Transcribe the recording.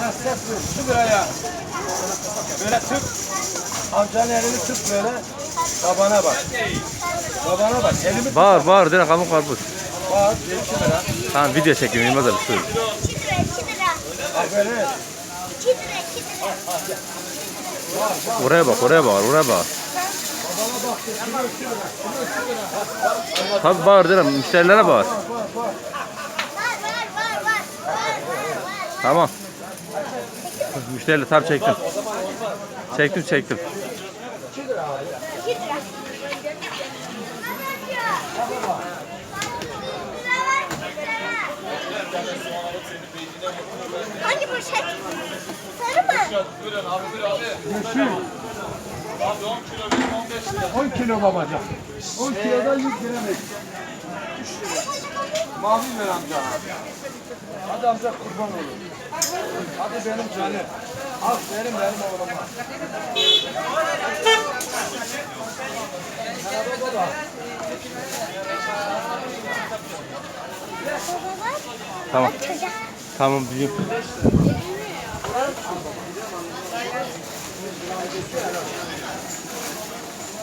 Ha ses ver. Şu liraya. Böyle tık. Amcanın elini tık böyle. Tabana bak. Tabana bak. Elimi Bağır bağır direkt kamuk karpuz. bak. 2 lira. Tamam video çekeyim Yılmaz abi söyle. 2 lira 2 lira. Aferin. 2 lira 2 lira. Oraya bak oraya bağır oraya bağır. Tabii bağır direkt müşterilere bağır. Var var var var var. Var var var. Tamam. Müşteriyle tam çektim. Çektim çektim. 2 lira. Hangi poşet? Sarı mı? 10 kilo babacan. 10 kilodan 100 gram et. Mavi ver amca. Hadi amca kurban olur. Hadi benim canım. Aferin benim oğluma. Tamam. Çocuk. Tamam büyük.